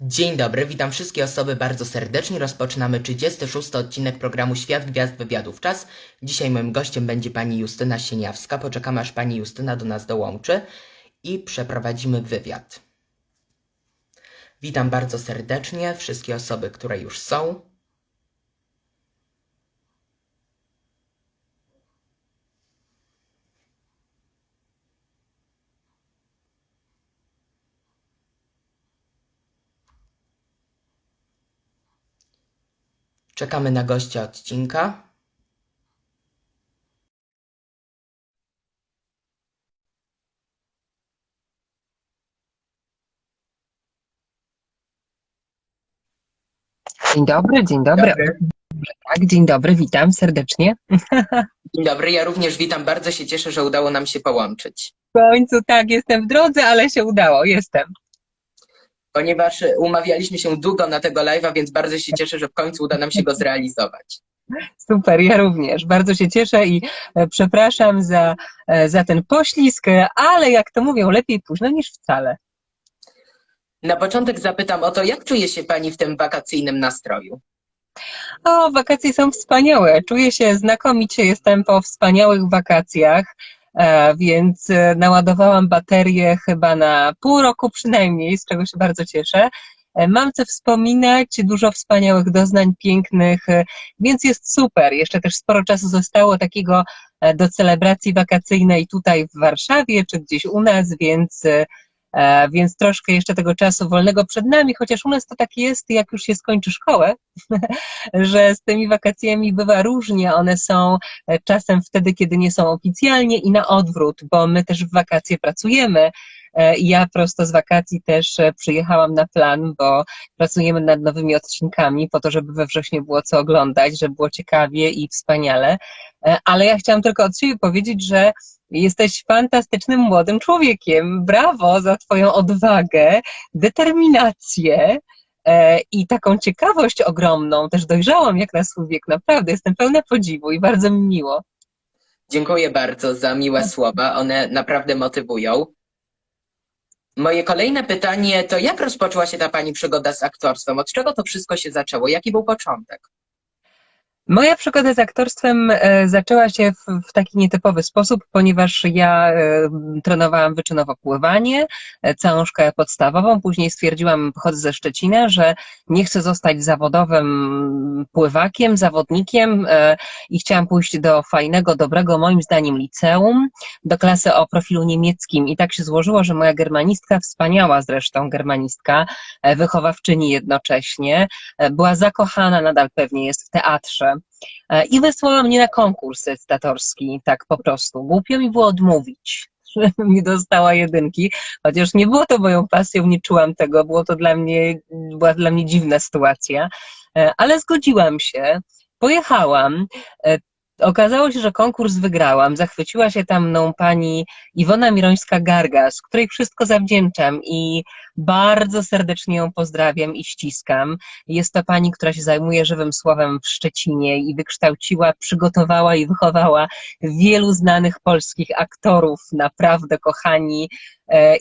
Dzień dobry, witam wszystkie osoby bardzo serdecznie. Rozpoczynamy 36 odcinek programu Świat Gwiazd Wywiadów Czas. Dzisiaj moim gościem będzie pani Justyna Sieniawska. Poczekamy aż pani Justyna do nas dołączy i przeprowadzimy wywiad. Witam bardzo serdecznie wszystkie osoby, które już są. Czekamy na gościa odcinka. Dzień dobry, dzień dobry. Tak, dzień dobry, witam serdecznie. Dzień dobry, ja również witam. Bardzo się cieszę, że udało nam się połączyć. W końcu tak, jestem w drodze, ale się udało, jestem. Ponieważ umawialiśmy się długo na tego live'a, więc bardzo się cieszę, że w końcu uda nam się go zrealizować. Super, ja również. Bardzo się cieszę i e, przepraszam za, e, za ten poślizg, ale jak to mówią, lepiej późno niż wcale. Na początek zapytam o to, jak czuje się Pani w tym wakacyjnym nastroju? O, wakacje są wspaniałe. Czuję się znakomicie, jestem po wspaniałych wakacjach, więc e, naładowałam baterię chyba na pół roku przynajmniej, z czego się bardzo cieszę. E, Mam co wspominać, dużo wspaniałych doznań, pięknych, e, więc jest super. Jeszcze też sporo czasu zostało takiego e, do celebracji wakacyjnej tutaj w Warszawie, czy gdzieś u nas, więc e, E, więc troszkę jeszcze tego czasu wolnego przed nami, chociaż u nas to tak jest, jak już się skończy szkołę, że z tymi wakacjami bywa różnie. One są e, czasem wtedy, kiedy nie są oficjalnie i na odwrót, bo my też w wakacje pracujemy. E, Ja prosto z wakacji też e, przyjechałam na plan, bo pracujemy nad nowymi odcinkami po to, żeby we wrześniu było co oglądać, żeby było ciekawie i wspaniale. E, Ale ja chciałam tylko od siebie powiedzieć, że Jesteś fantastycznym młodym człowiekiem. Brawo za Twoją odwagę, determinację i taką ciekawość ogromną. Też dojrzałam jak na swój wiek. Naprawdę jestem pełna podziwu i bardzo mi miło. Dziękuję bardzo za miłe słowa, one naprawdę motywują. Moje kolejne pytanie to jak rozpoczęła się ta Pani przygoda z aktorstwem? Od czego to wszystko się zaczęło? Jaki był początek? Moja przygoda z aktorstwem e, zaczęła się w, w taki nietypowy sposób, ponieważ ja e, trenowałam wyczynowo pływanie, e, całą szkołę podstawową. Później stwierdziłam, pochodzę ze Szczecina, że nie chcę zostać zawodowym pływakiem, zawodnikiem i chciałam pójść do fajnego, dobrego, moim zdaniem, liceum, do klasy o profilu niemieckim. I tak się złożyło, że moja germanistka, wspaniała zresztą germanistka, wychowawczyni jednocześnie, była zakochana, nadal pewnie jest w teatrze. E, I wysłała mnie na konkurs cytatorski, tak po prostu. Głupio mi było odmówić, nie dostała jedynki, chociaż nie było to moją pasją, nie czułam tego, było to dla mnie, była dla mnie dziwna sytuacja, E, ale zgodziłam się, pojechałam. Okazało się, że konkurs wygrałam. Zachwyciła się tam mną pani Iwona Mirońska-Gargas, której wszystko zawdzięczam i bardzo serdecznie ją pozdrawiam i ściskam. Jest to pani, która się zajmuje żywym słowem w Szczecinie i wykształciła, przygotowała i wychowała wielu znanych polskich aktorów, naprawdę kochani,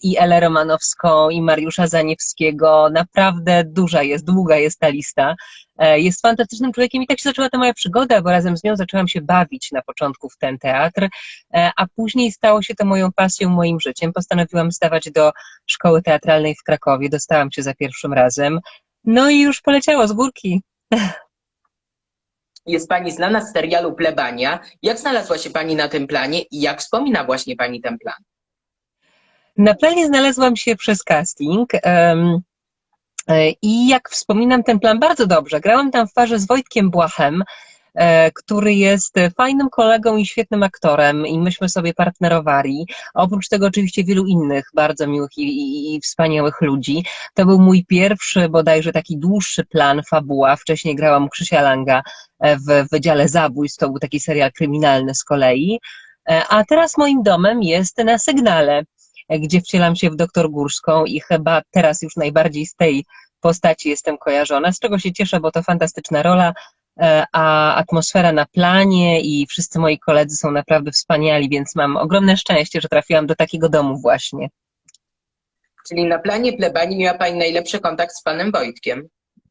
i Elę Romanowską, i Mariusza Zaniewskiego. Naprawdę duża jest, długa jest ta lista. E, Jest fantastycznym człowiekiem i tak się zaczęła ta moja przygoda, bo razem z nią zaczęłam się bawić na początku w ten teatr, e, a później stało się to moją pasją, moim życiem. Postanowiłam zdawać do szkoły teatralnej w Krakowie, dostałam się za pierwszym razem. No i już poleciało z górki. Jest Pani znana z serialu Plebania. Jak znalazła się Pani na tym planie i jak wspomina właśnie Pani ten plan? Na planie znalazłam się przez casting. e, I jak wspominam ten plan bardzo dobrze, grałam tam w parze z Wojtkiem Błachem, e, który jest fajnym kolegą i świetnym aktorem i myśmy sobie partnerowali. Oprócz tego oczywiście wielu innych bardzo miłych i, i, i wspaniałych ludzi. To był mój pierwszy bodajże taki dłuższy plan, fabuła. Wcześniej grałam Krzysia Langa e, w Wydziale Zabójstw, to był taki serial kryminalny z kolei. A teraz moim domem jest na sygnale gdzie wcielam się w doktor Górską i chyba teraz już najbardziej z tej postaci jestem kojarzona, z czego się cieszę, bo to fantastyczna rola, e, a atmosfera na planie i wszyscy moi koledzy są naprawdę wspaniali, więc mam ogromne szczęście, że trafiłam do takiego domu właśnie. Czyli na planie plebanii miała pani najlepszy kontakt z panem Wojtkiem.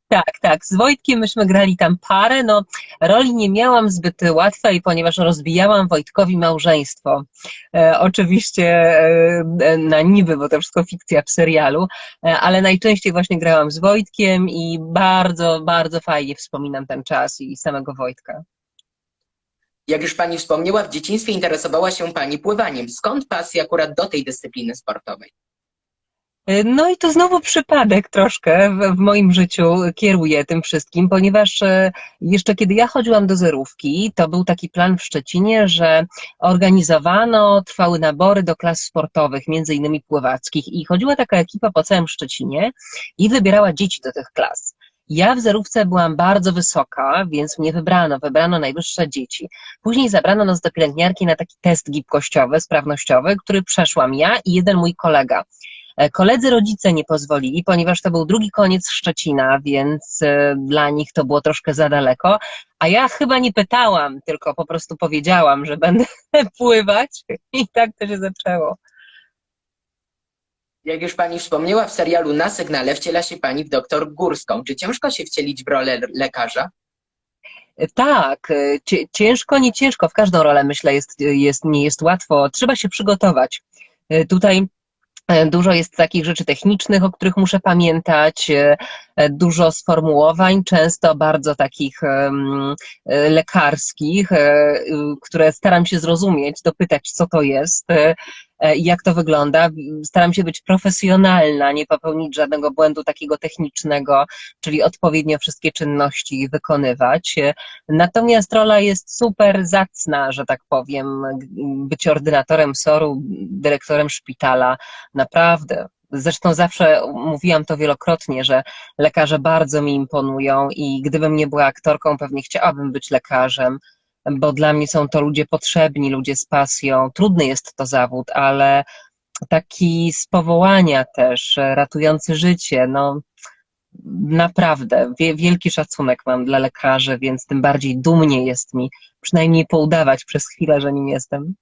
Tak, tak. Z Wojtkiem myśmy grali tam parę. No, roli nie miałam zbyt łatwej, ponieważ rozbijałam Wojtkowi małżeństwo. E, oczywiście e, na niby, bo to wszystko fikcja w serialu, e, ale najczęściej właśnie grałam z Wojtkiem i bardzo, bardzo fajnie wspominam ten czas i samego Wojtka. Jak już pani wspomniała, w dzieciństwie interesowała się pani pływaniem. Skąd pasja akurat do tej dyscypliny sportowej? No i to znowu przypadek troszkę w, w moim życiu kieruje tym wszystkim, ponieważ e, jeszcze kiedy ja chodziłam do zerówki, to był taki plan w Szczecinie, że organizowano, trwały nabory do klas sportowych, między innymi pływackich i chodziła taka ekipa po całym Szczecinie i wybierała dzieci do tych klas. Ja w zerówce byłam bardzo wysoka, więc mnie wybrano, wybrano najwyższe dzieci. Później zabrano nas do pielęgniarki na taki test gibkościowy, sprawnościowy, który przeszłam ja i jeden mój kolega. E, Koledzy rodzice nie pozwolili, ponieważ to był drugi koniec Szczecina, więc e, dla nich to było troszkę za daleko. A ja chyba nie pytałam, tylko po prostu powiedziałam, że będę pływać i tak to się zaczęło. Jak już pani wspomniała, w serialu Na sygnale wciela się pani w doktor Górską. Czy ciężko się wcielić w rolę lekarza? E, Tak, ciężko, nie ciężko, w każdą rolę myślę jest, jest, nie jest łatwo, trzeba się przygotować. Tutaj dużo jest takich rzeczy technicznych, o których muszę pamiętać, e, e, dużo sformułowań, często bardzo takich e, lekarskich, e, y, które staram się zrozumieć, dopytać, co to jest, e, e, jak to wygląda. Staram się być profesjonalna, nie popełnić żadnego błędu takiego technicznego, czyli odpowiednio wszystkie czynności wykonywać. E, Natomiast rola jest super zacna, że tak powiem. Być ordynatorem SOR-u, dyrektorem szpitala, naprawdę. Zresztą zawsze mówiłam to wielokrotnie, że lekarze bardzo mi imponują i gdybym nie była aktorką, pewnie chciałabym być lekarzem, bo dla mnie są to ludzie potrzebni, ludzie z pasją. Trudny jest to zawód, ale taki z powołania też, ratujący życie, no naprawdę wie- wielki szacunek mam dla lekarzy, więc tym bardziej dumnie jest mi przynajmniej poudawać przez chwilę, że nim jestem.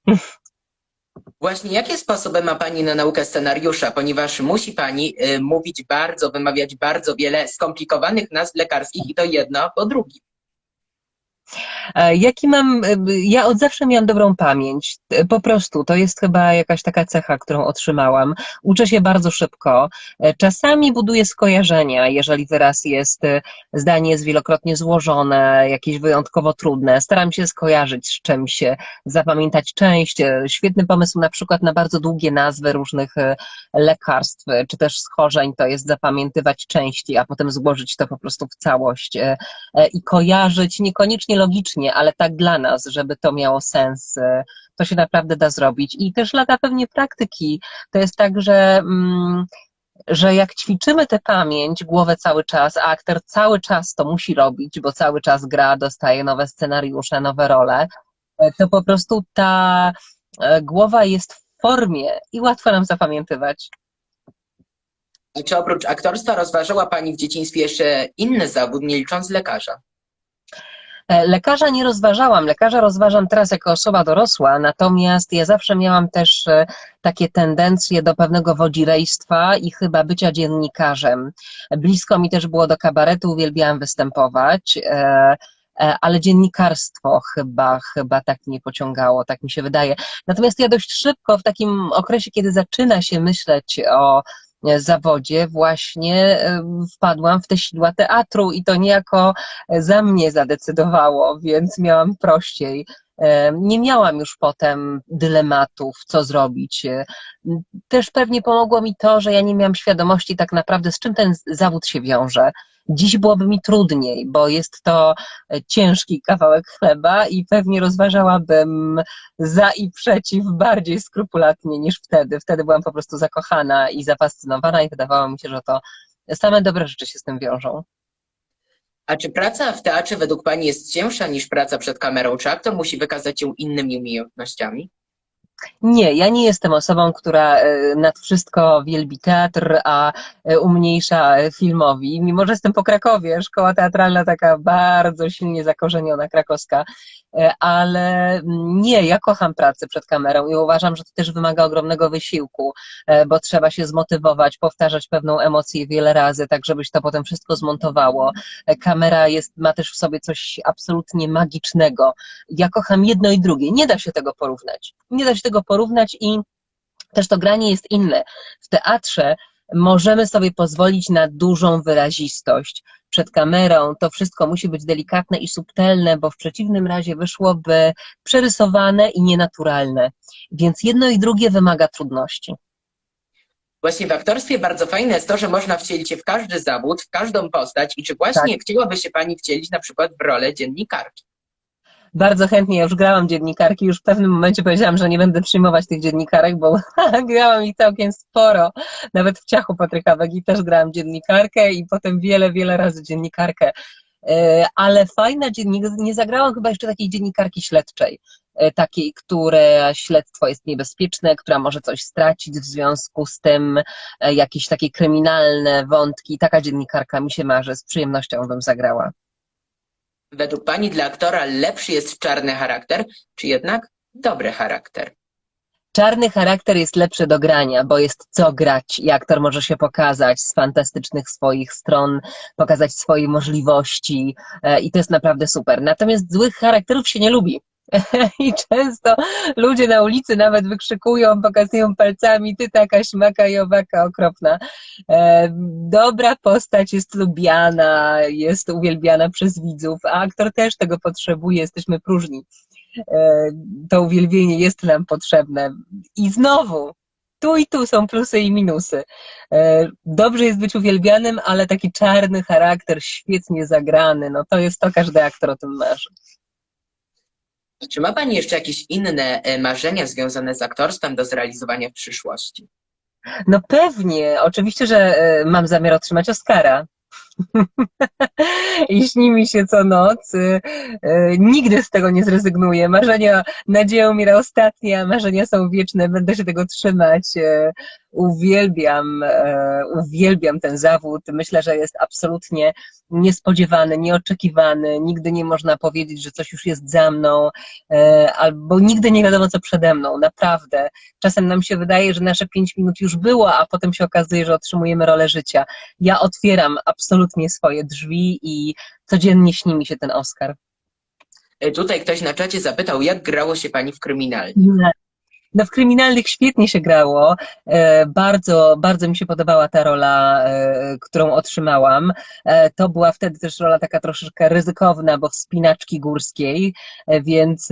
Właśnie jakie sposoby ma pani na naukę scenariusza, ponieważ musi pani y, mówić bardzo, wymawiać bardzo wiele skomplikowanych nazw lekarskich i to jedno po drugim. E, Jaki mam, e, ja od zawsze miałam dobrą pamięć, E, po prostu, to jest chyba jakaś taka cecha, którą otrzymałam. Uczę się bardzo szybko, czasami buduję skojarzenia, jeżeli wyraz jest, zdanie jest wielokrotnie złożone, jakieś wyjątkowo trudne, staram się skojarzyć z czymś, zapamiętać część. Świetny pomysł na przykład na bardzo długie nazwy różnych lekarstw, czy też schorzeń, to jest zapamiętywać części, a potem złożyć to po prostu w całość i kojarzyć niekoniecznie logicznie, ale tak dla nas, żeby to miało sens. e, To się naprawdę da zrobić. I też lata pewnie praktyki. To jest tak, że, mm, że jak ćwiczymy tę pamięć, głowę cały czas, a aktor cały czas to musi robić, bo cały czas gra, dostaje nowe scenariusze, nowe role, e, to po prostu ta e, głowa jest w formie i łatwo nam zapamiętywać. A czy oprócz aktorstwa rozważała pani w dzieciństwie jeszcze inny zawód, nie licząc lekarza? E, Lekarza nie rozważałam, lekarza rozważam teraz jako osoba dorosła, natomiast ja zawsze miałam też e, takie tendencje do pewnego wodzirejstwa i chyba bycia dziennikarzem. Blisko mi też było do kabaretu, uwielbiałam występować, e, ale dziennikarstwo chyba, chyba tak mnie pociągało, tak mi się wydaje. Natomiast ja dość szybko, w takim okresie, kiedy zaczyna się myśleć o zawodzie, właśnie e, wpadłam w te sidła teatru i to niejako za mnie zadecydowało, więc miałam prościej. Nie miałam już potem dylematów, co zrobić. Też pewnie pomogło mi to, że ja nie miałam świadomości tak naprawdę, z czym ten zawód się wiąże. Dziś byłoby mi trudniej, bo jest to e, ciężki kawałek chleba i pewnie rozważałabym za i przeciw bardziej skrupulatnie niż wtedy. Wtedy byłam po prostu zakochana i zafascynowana i wydawało mi się, że to same dobre rzeczy się z tym wiążą. A czy praca w teatrze według pani jest cięższa niż praca przed kamerą? Czy aktor musi wykazać się innymi umiejętnościami? Nie, ja nie jestem osobą, która e, nad wszystko wielbi teatr, a e, umniejsza filmowi. Mimo, że jestem po Krakowie, szkoła teatralna taka bardzo silnie zakorzeniona, krakowska, e, ale nie, ja kocham pracę przed kamerą i uważam, że to też wymaga ogromnego wysiłku, bo trzeba się zmotywować, powtarzać pewną emocję wiele razy, tak żebyś to potem wszystko zmontowało. Kamera jest, ma też w sobie coś absolutnie magicznego. Ja kocham jedno i drugie. Nie da się tego porównać. Nie da się tego porównać i też to granie jest inne. W teatrze możemy sobie pozwolić na dużą wyrazistość. Przed kamerą to wszystko musi być delikatne i subtelne, bo w przeciwnym razie wyszłoby przerysowane i nienaturalne. Więc jedno i drugie wymaga trudności. Właśnie w aktorstwie bardzo fajne jest to, że można wcielić się w każdy zawód, w każdą postać. I czy właśnie tak. chciałaby się Pani wcielić na przykład w rolę dziennikarki? Bardzo chętnie, już grałam dziennikarki, już w pewnym momencie powiedziałam, że nie będę przyjmować tych dziennikarek, bo grałam ich całkiem sporo, nawet w Ciachu Patryka Wegi też grałam dziennikarkę i potem wiele, wiele razy dziennikarkę. E, ale fajna dziennikarka, nie zagrałam chyba jeszcze takiej dziennikarki śledczej, e, takiej, które śledztwo jest niebezpieczne, która może coś stracić w związku z tym, e, jakieś takie kryminalne wątki. Taka dziennikarka mi się marzy, z przyjemnością bym zagrała. Według Pani dla aktora lepszy jest czarny charakter, czy jednak dobry charakter? Czarny charakter jest lepszy do grania, bo jest co grać i aktor może się pokazać z fantastycznych swoich stron, pokazać swoje możliwości e, i to jest naprawdę super. Natomiast złych charakterów się nie lubi. I często ludzie na ulicy nawet wykrzykują, pokazują palcami, ty taka śmaka i owaka okropna. E, dobra postać jest lubiana, jest uwielbiana przez widzów, a aktor też tego potrzebuje, jesteśmy próżni. E, to uwielbienie jest nam potrzebne. I znowu, tu i tu są plusy i minusy. E, dobrze jest być uwielbianym, ale taki czarny charakter, świetnie zagrany, no to jest to, każdy aktor o tym marzy. Czy ma Pani jeszcze jakieś inne e, marzenia związane z aktorstwem do zrealizowania w przyszłości? No pewnie, oczywiście, że e, mam zamiar otrzymać Oscara. I śni mi się co noc. Y, nigdy z tego nie zrezygnuję. Marzenia, nadzieja umiera ostatnia, marzenia są wieczne, będę się tego trzymać. Uwielbiam, uwielbiam ten zawód. Myślę, że jest absolutnie niespodziewany, nieoczekiwany. Nigdy nie można powiedzieć, że coś już jest za mną, albo nigdy nie wiadomo, co przede mną. Naprawdę. Czasem nam się wydaje, że nasze pięć minut już było, a potem się okazuje, że otrzymujemy rolę życia. Ja otwieram absolutnie swoje drzwi i codziennie śni mi się ten Oscar. E, tutaj ktoś na czacie zapytał, jak grało się pani w kryminalnie? No w kryminalnych świetnie się grało. E, bardzo, bardzo mi się podobała ta rola, e, którą otrzymałam. E, to była wtedy też rola taka troszeczkę ryzykowna, bo wspinaczki górskiej, więc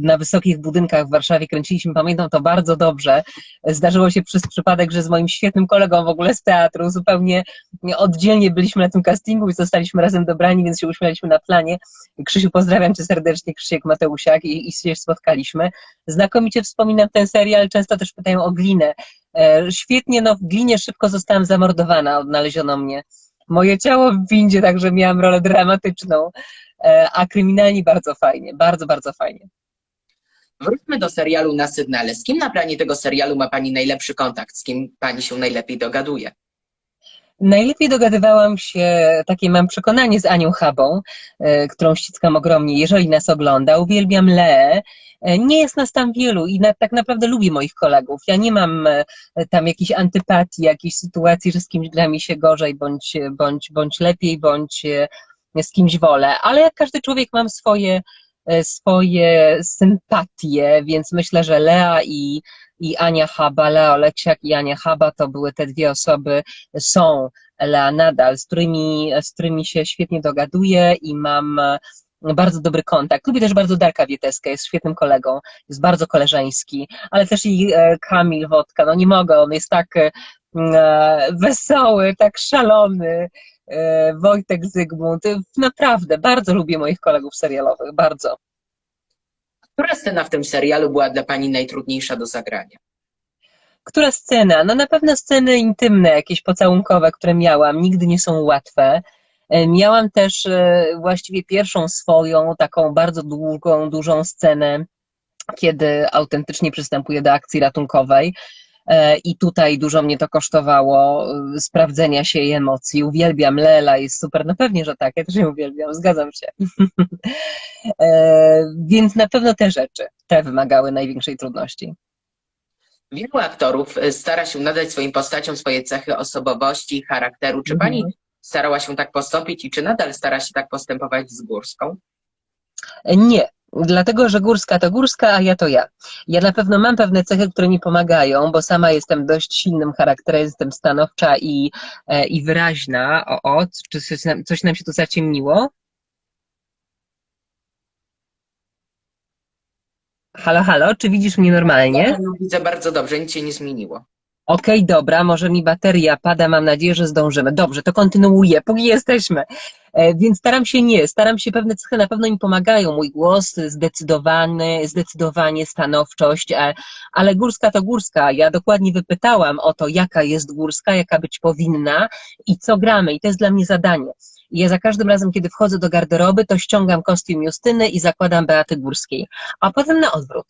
na wysokich budynkach w Warszawie kręciliśmy, pamiętam to bardzo dobrze. Zdarzyło się przez przypadek, że z moim świetnym kolegą w ogóle z teatru zupełnie oddzielnie byliśmy na tym castingu i zostaliśmy razem dobrani, więc się uśmialiśmy na planie. Krzysiu, pozdrawiam cię serdecznie, Krzysiek Mateusiak i, i się spotkaliśmy. Znakomicie wspominam ten serial, często też pytają o glinę. E, świetnie, no w glinie szybko zostałam zamordowana, odnaleziono mnie. Moje ciało w windzie, także miałam rolę dramatyczną, e, a kryminalni bardzo fajnie, bardzo, bardzo fajnie. Wróćmy do serialu na sygnale. Z kim na planie tego serialu ma Pani najlepszy kontakt? Z kim Pani się najlepiej dogaduje? Najlepiej dogadywałam się, takie mam przekonanie, z Anią Habą, e, którą ściskam ogromnie, jeżeli nas ogląda. Uwielbiam Leę. E, nie jest nas tam wielu i na, tak naprawdę lubię moich kolegów. Ja nie mam e, tam jakiejś antypatii, jakiejś sytuacji, że z kimś gra mi się gorzej, bądź, bądź, bądź lepiej, bądź z kimś wolę. Ale jak każdy człowiek mam swoje, swoje sympatie, więc myślę, że Lea i i Ania Haba, Lea Oleksiak i Ania Haba to były te dwie osoby, są Lea nadal, z którymi, z którymi się świetnie dogaduję i mam bardzo dobry kontakt. Lubię też bardzo Darka Wieteskę, jest świetnym kolegą, jest bardzo koleżeński, ale też i e, Kamil Wodka, no nie mogę, on jest tak e, wesoły, tak szalony, e, Wojtek Zygmunt, naprawdę bardzo lubię moich kolegów serialowych, bardzo. Która scena w tym serialu była dla Pani najtrudniejsza do zagrania? Która scena? No na pewno sceny intymne, jakieś pocałunkowe, które miałam, nigdy nie są łatwe. E, miałam też e, właściwie pierwszą swoją, taką bardzo długą, dużą scenę kiedy autentycznie przystępuję do akcji ratunkowej. E, I tutaj dużo mnie to kosztowało e, sprawdzenia się i emocji. Uwielbiam Lela, jest super. No pewnie, że tak, ja też ją uwielbiam, zgadzam się. E, Więc na pewno te rzeczy, te wymagały największej trudności. Wielu aktorów stara się nadać swoim postaciom swoje cechy osobowości, charakteru. Czy Mhm. pani starała się tak postąpić i czy nadal stara się tak postępować z Górską? Nie, dlatego że górska to górska, a ja to ja. Ja na pewno mam pewne cechy, które mi pomagają, bo sama jestem dość silnym charakterem, jestem stanowcza i, e, i wyraźna. O, o, czy coś nam, coś nam się tu zaciemniło? Halo, halo, czy widzisz mnie normalnie? Ja widzę bardzo dobrze, nic się nie zmieniło. Okej, dobra, może mi bateria pada, mam nadzieję, że zdążymy. Dobrze, to kontynuuję, póki jesteśmy. E, Więc staram się nie, staram się, pewne cechy na pewno mi pomagają. Mój głos zdecydowany, zdecydowanie stanowczość, e, ale górska to górska. Ja dokładnie wypytałam o to, jaka jest górska, jaka być powinna i co gramy. I to jest dla mnie zadanie. Ja za każdym razem, kiedy wchodzę do garderoby, to ściągam kostium Justyny i zakładam Beaty Górskiej. A potem na odwrót.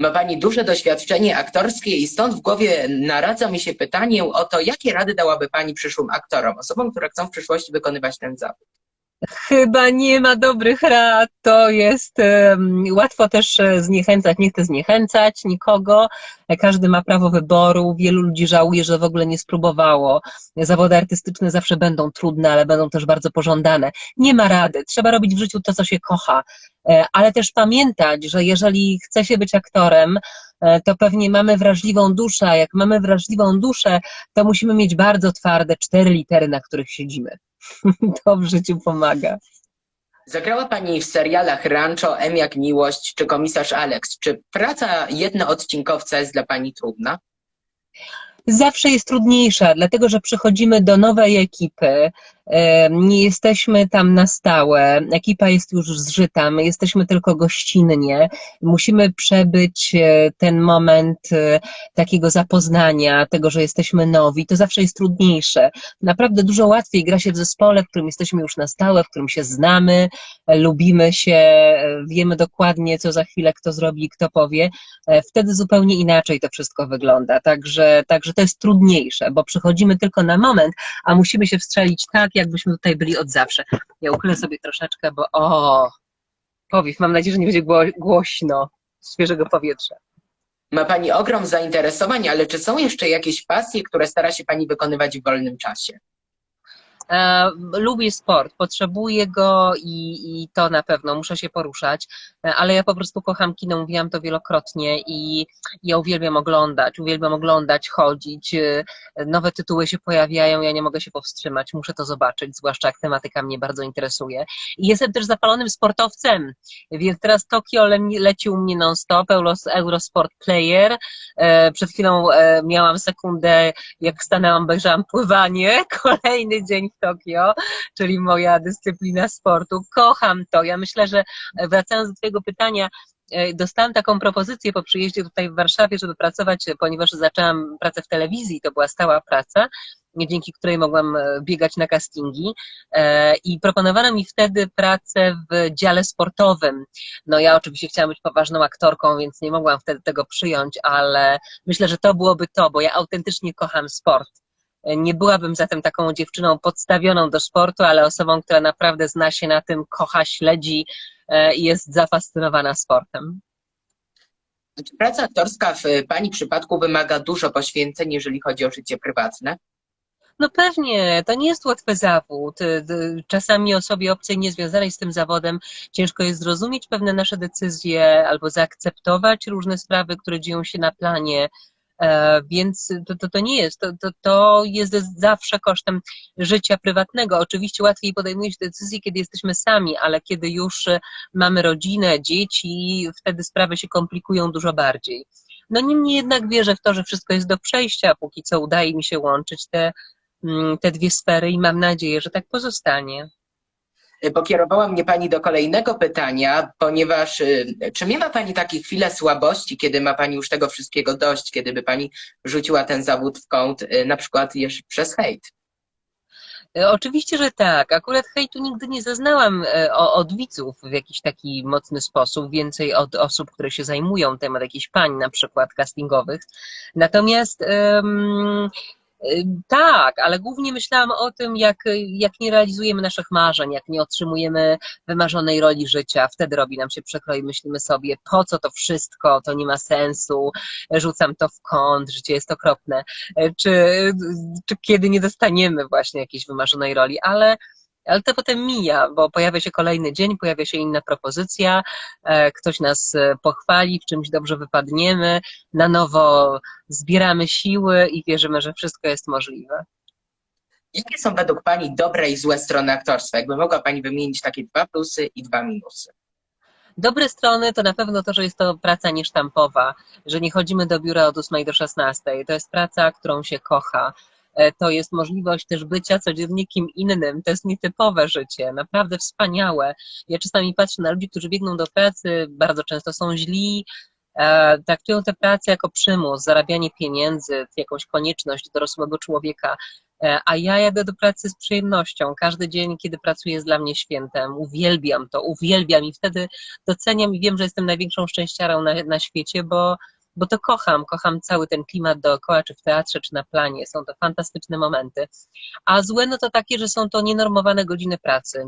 Ma pani duże doświadczenie aktorskie i stąd w głowie naradza mi się pytanie o to, jakie rady dałaby pani przyszłym aktorom, osobom, które chcą w przyszłości wykonywać ten zawód. Chyba nie ma dobrych rad. To jest um, łatwo też e, zniechęcać. Nie chcę zniechęcać nikogo. Każdy ma prawo wyboru. Wielu ludzi żałuje, że w ogóle nie spróbowało. Zawody artystyczne zawsze będą trudne, ale będą też bardzo pożądane. Nie ma rady. Trzeba robić w życiu to, co się kocha. E, Ale też pamiętać, że jeżeli chce się być aktorem, e, to pewnie mamy wrażliwą duszę. A jak mamy wrażliwą duszę, to musimy mieć bardzo twarde cztery litery, na których siedzimy. To w życiu pomaga. Zagrała pani w serialach Rancho, M jak Miłość czy Komisarz Alex. Czy praca jednoodcinkowca jest dla pani trudna? Zawsze jest trudniejsza, dlatego że przychodzimy do nowej ekipy, nie jesteśmy tam na stałe, ekipa jest już zżyta, my jesteśmy tylko gościnnie, musimy przebyć e, ten moment e, takiego zapoznania, tego, że jesteśmy nowi, to zawsze jest trudniejsze. Naprawdę dużo łatwiej gra się w zespole, w którym jesteśmy już na stałe, w którym się znamy, e, lubimy się, wiemy dokładnie, co za chwilę kto zrobi kto powie. Wtedy zupełnie inaczej to wszystko wygląda. Także, także to jest trudniejsze, bo przychodzimy tylko na moment, a musimy się wstrzelić tak, jakbyśmy tutaj byli od zawsze. Ja uchylę sobie troszeczkę, bo o, powiew, mam nadzieję, że nie będzie gło- głośno świeżego powietrza. Ma pani ogrom zainteresowań, ale czy są jeszcze jakieś pasje, które stara się pani wykonywać w wolnym czasie? E, lubię sport, potrzebuję go i, i to na pewno, muszę się poruszać, e, ale ja po prostu kocham kino, mówiłam to wielokrotnie i ja uwielbiam oglądać, uwielbiam oglądać, chodzić, e, nowe tytuły się pojawiają, ja nie mogę się powstrzymać, muszę to zobaczyć, zwłaszcza jak tematyka mnie bardzo interesuje. I jestem też zapalonym sportowcem, więc teraz Tokio le, leci u mnie non-stop, Euros, Eurosport Player, przed chwilą miałam sekundę, jak stanęłam, obejrzałam pływanie, kolejny dzień Tokio, czyli moja dyscyplina sportu. Kocham to. Ja myślę, że e, wracając do Twojego pytania, e, dostałam taką propozycję po przyjeździe tutaj w Warszawie, żeby pracować, e, ponieważ zaczęłam pracę w telewizji, to była stała praca, dzięki której mogłam biegać na castingi i proponowano mi wtedy pracę w dziale sportowym. No ja oczywiście chciałam być poważną aktorką, więc nie mogłam wtedy tego przyjąć, ale myślę, że to byłoby to, bo ja autentycznie kocham sport. Nie byłabym zatem taką dziewczyną podstawioną do sportu, ale osobą, która naprawdę zna się na tym, kocha, śledzi e, i jest zafascynowana sportem. Praca aktorska w pani przypadku wymaga dużo poświęceń, jeżeli chodzi o życie prywatne? No pewnie, to nie jest łatwy zawód. Y, Czasami osobie obcej niezwiązanej z tym zawodem ciężko jest zrozumieć pewne nasze decyzje albo zaakceptować różne sprawy, które dzieją się na planie. E, Więc to, to, to nie jest, to, to, to jest zawsze kosztem życia prywatnego. Oczywiście łatwiej podejmuje się decyzje, kiedy jesteśmy sami, ale kiedy już e, mamy rodzinę, dzieci, wtedy sprawy się komplikują dużo bardziej. No niemniej jednak wierzę w to, że wszystko jest do przejścia, póki co udaje mi się łączyć te, mm, te dwie sfery i mam nadzieję, że tak pozostanie. Pokierowała mnie pani do kolejnego pytania, ponieważ y, czy miewa pani takie chwile słabości, kiedy ma pani już tego wszystkiego dość, kiedy by pani rzuciła ten zawód w kąt, y, na przykład jeszcze przez hejt? E, Oczywiście, że tak. Akurat hejtu nigdy nie zaznałam e, od widzów w jakiś taki mocny sposób, więcej od osób, które się zajmują temat jakichś pań na przykład castingowych. Natomiast y, tak, ale głównie myślałam o tym, jak, jak nie realizujemy naszych marzeń, jak nie otrzymujemy wymarzonej roli życia. Wtedy robi nam się przykro i myślimy sobie, po co to wszystko, to nie ma sensu, rzucam to w kąt, życie jest okropne. E, Czy, czy kiedy nie dostaniemy właśnie jakiejś wymarzonej roli, ale ale to potem mija, bo pojawia się kolejny dzień, pojawia się inna propozycja, e, ktoś nas e, pochwali, w czymś dobrze wypadniemy, na nowo zbieramy siły i wierzymy, że wszystko jest możliwe. Jakie są według Pani dobre i złe strony aktorstwa? Jakby mogła Pani wymienić takie dwa plusy i dwa minusy. Dobre strony to na pewno to, że jest to praca niesztampowa, że nie chodzimy do biura od 8 do 16. To jest praca, którą się kocha. E, To jest możliwość też bycia codziennie kim innym. To jest nietypowe życie, naprawdę wspaniałe. Ja czasami patrzę na ludzi, którzy biegną do pracy, bardzo często są źli, e, traktują tę pracę jako przymus, zarabianie pieniędzy, jakąś konieczność dorosłego człowieka. E, A ja jadę do pracy z przyjemnością. Każdy dzień, kiedy pracuję, jest dla mnie świętem. Uwielbiam to, uwielbiam i wtedy doceniam i wiem, że jestem największą szczęściarą na, na świecie, bo, bo to kocham. Kocham cały ten klimat dookoła, czy w teatrze, czy na planie. Są to fantastyczne momenty. A złe no to takie, że są to nienormowane godziny pracy.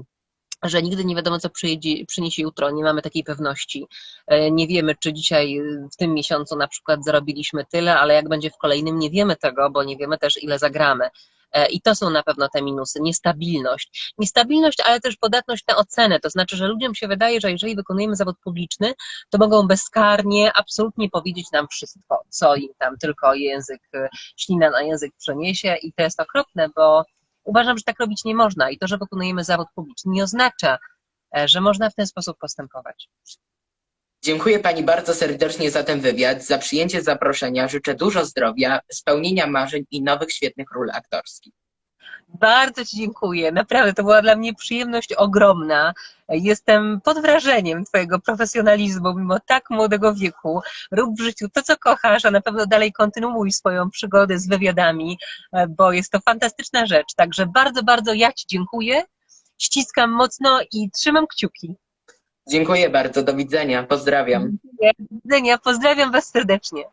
Że nigdy nie wiadomo, co przyjedzie, przyniesie jutro, nie mamy takiej pewności. E, Nie wiemy, czy dzisiaj y, w tym miesiącu na przykład zarobiliśmy tyle, ale jak będzie w kolejnym, nie wiemy tego, bo nie wiemy też, ile zagramy. E, I to są na pewno te minusy. Niestabilność. Niestabilność, ale też podatność na ocenę. To znaczy, że ludziom się wydaje, że jeżeli wykonujemy zawód publiczny, to mogą bezkarnie, absolutnie powiedzieć nam wszystko, co im tam tylko język, e, ślina na język przeniesie. I to jest okropne, bo uważam, że tak robić nie można. I to, że wykonujemy zawód publiczny, nie oznacza, e, że można w ten sposób postępować. Dziękuję Pani bardzo serdecznie za ten wywiad, za przyjęcie zaproszenia. Życzę dużo zdrowia, spełnienia marzeń i nowych świetnych ról aktorskich. Bardzo Ci dziękuję. Naprawdę to była dla mnie przyjemność ogromna. Jestem pod wrażeniem Twojego profesjonalizmu, mimo tak młodego wieku. Rób w życiu to, co kochasz, a na pewno dalej kontynuuj swoją przygodę z wywiadami, bo jest to fantastyczna rzecz. Także bardzo, bardzo ja Ci dziękuję. Ściskam mocno i trzymam kciuki. Dziękuję bardzo, do widzenia, pozdrawiam. Do widzenia. Pozdrawiam Was serdecznie.